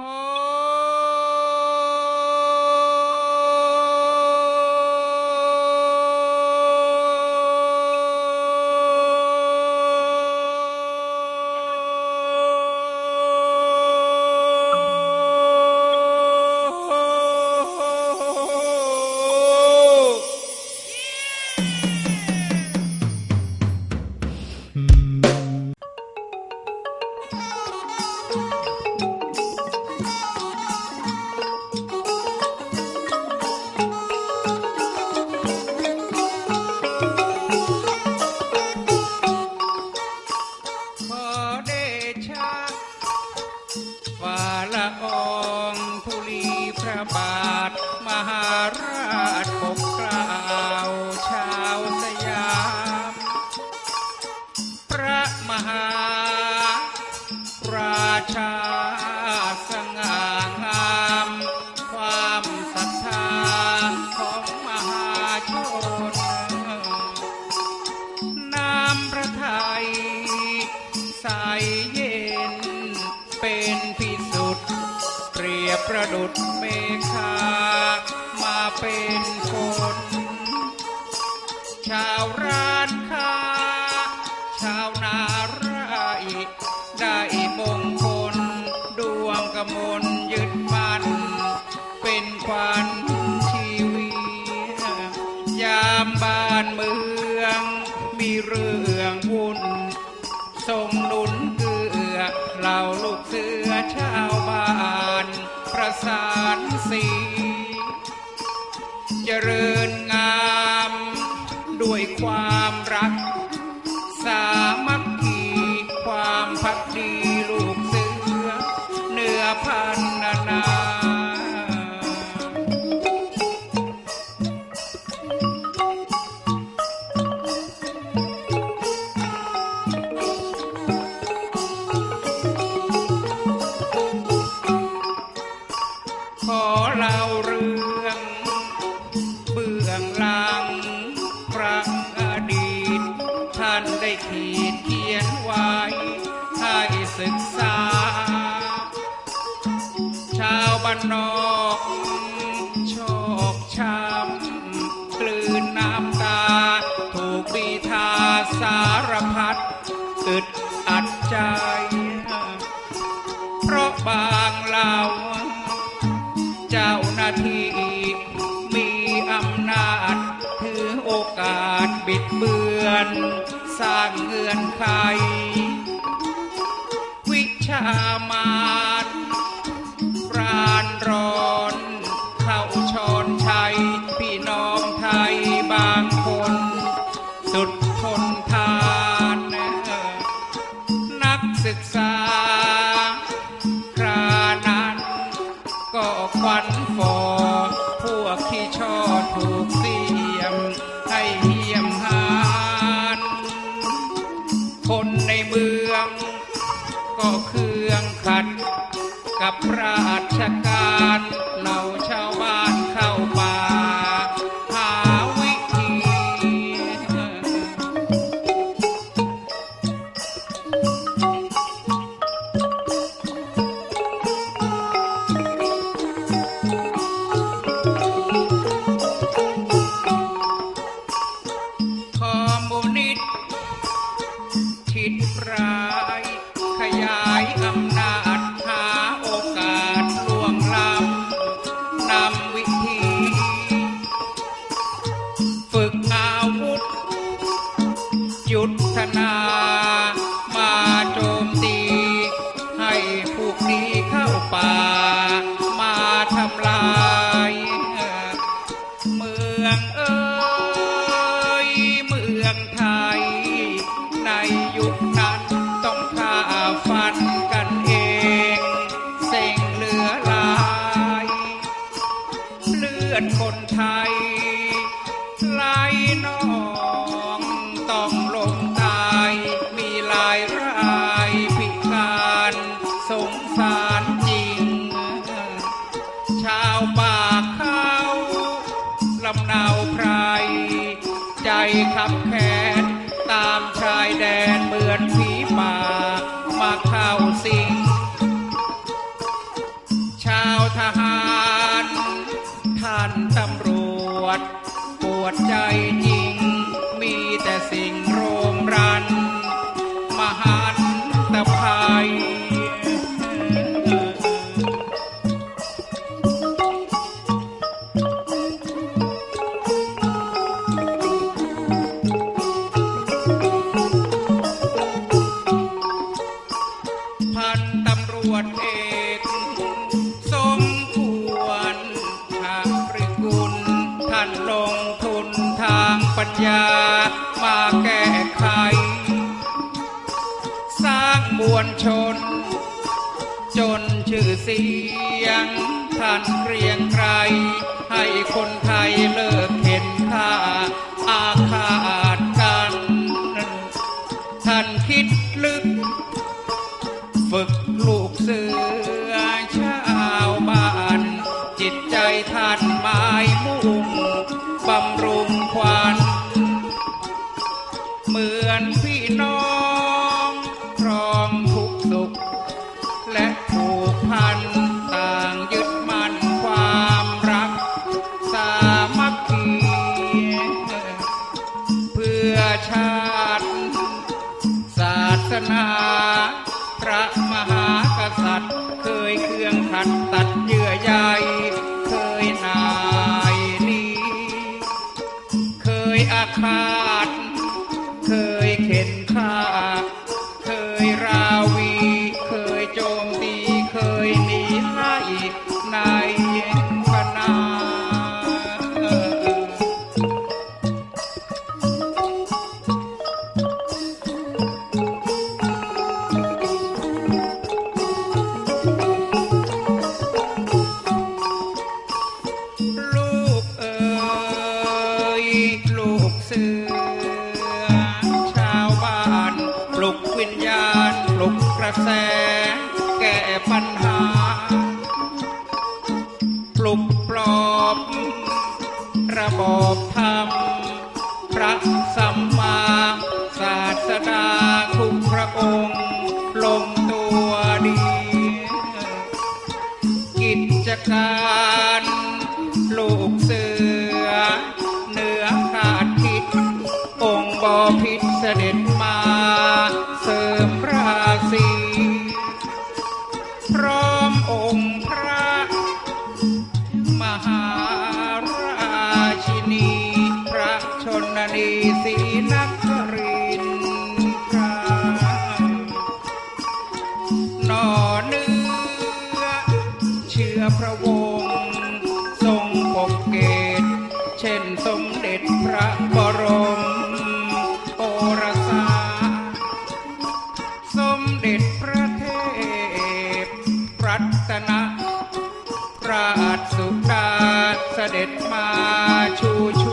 Oh! สีเจริญ ปีทาสารพัดอึดอัดใจ เพราะบางเหล่าเจ้าหน้าที่มีอำนาจ ถือโอกาสบิดเบือน สร้างเงื่อนไข วิชามา ราชการเหาชาวบ้านเข้าป่า หาวิธีคอมมูนิสต์คิดร้าย ขยายอำนาจ ลำเนาใครใจขับแขนตามชายแดน สร้างมวลชน จนชื่อเสียงท่านเกรียงไกรให้คนไทยเลิกเห็นค่าอาฆาตกัน ท่านคิดลึก ฝึกลูกเสือชาวบ้าน จิตใจท่านหมายมุ่งบำรุงควัน เหมือนพี่น้องือชาวบ้าน ปลุกวิญญาณ ปลุกกระแส นักรินกานอเนื้อเชื่อพระวงศ์ทรงปกเกต เช่นสมเด็จพระบรมโอรสา สมเด็จพระเทพรัตนราชสุดาเสด็จมาชูช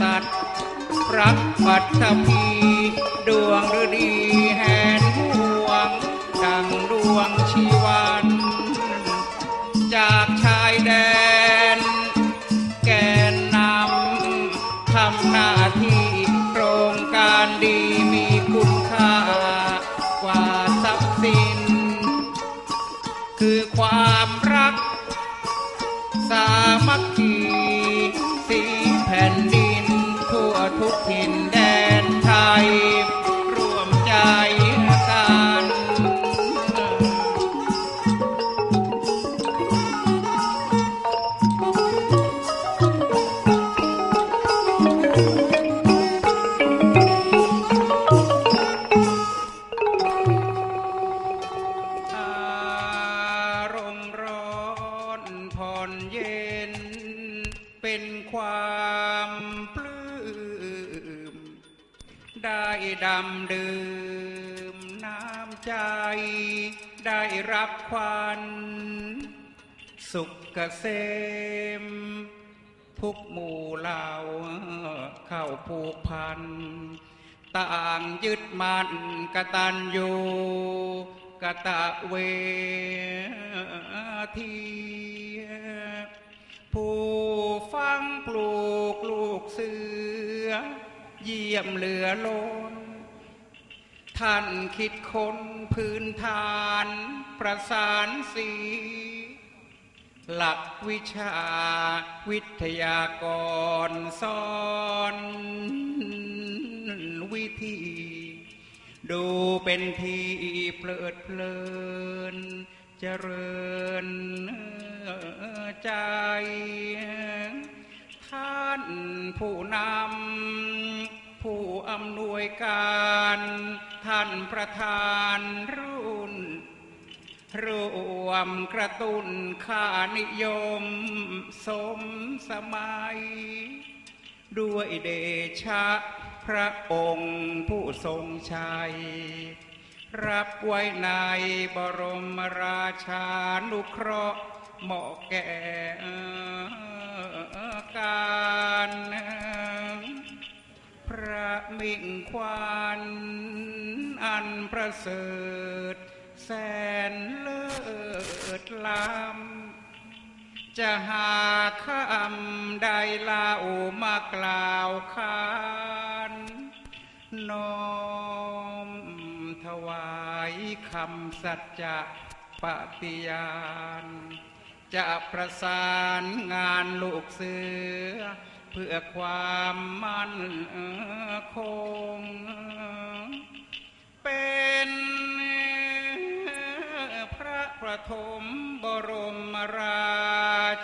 ษัตริย์รัปัตตภีดวงฤดีแหนห่วงดังดวงชี ได้รับควันสุขเกษม ทุกหมู่เหล่าเข้าผูกพัน ต่างยึดมันกตันอยู่กตะเวทีผู้ฟังปลูกลูกเสือ เยี่ยมเหลือล้น ท่านคิดค้นพื้นฐานประสานสี หลักวิชาวิทยากรสอนวิธี ดูเป็นที่เพลิดเพลิน เจริญใจ ท่านผู้นำ ผู้อำนวยการท่านประธานรุ่นรวมกระตุ้นค่านิยมสมสมัย ด้วยเดชะพระองค์ผู้ทรงชัย รับไว้ในบรมราชานุเคราะห์เหมาะแก่ มิ่งควานอันประเสริฐ แสนเลิศล้ำจะหาคำใดเล่ามากล่าวขานน้อมถวายคำสัจจะปฏิญาณ จะประสานงานลูกเสือ เพื่อความมั่นคง เป็นพระประถมบรมรา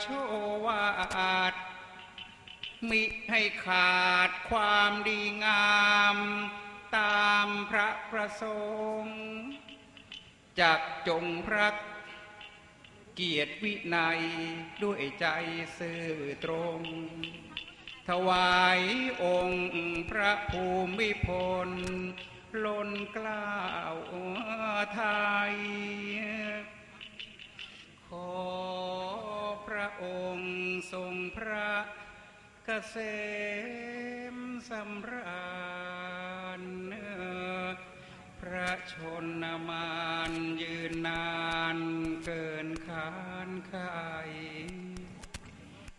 โชวาทมิให้ขาดความดีงามตามพระประสงค์จากจงพระเกียรติวินัยด้วยใจซื่อตรง ถวายองค์พระภูมิพลล้นกล้าวไทย ขอพระองค์ทรงพระเกษมสำราญพระชนมานยืนนานเกินคานไข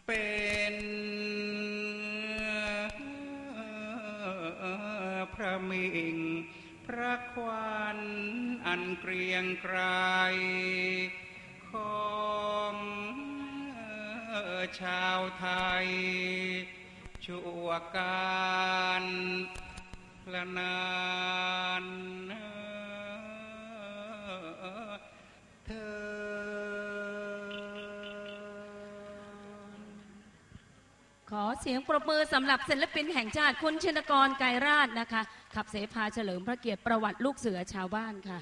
เป็น พระมิงพระควันอันเกรียงไกรของชาวไทย ชั่วการละนานเธอ ขอเสียงปรบมือสำหรับศิลปินแห่งชาติคุณชินกรไกรราชนะคะ ขับเสพาเฉลิมพระเกียรติประวัติลูกเสือชาวบ้านค่ะ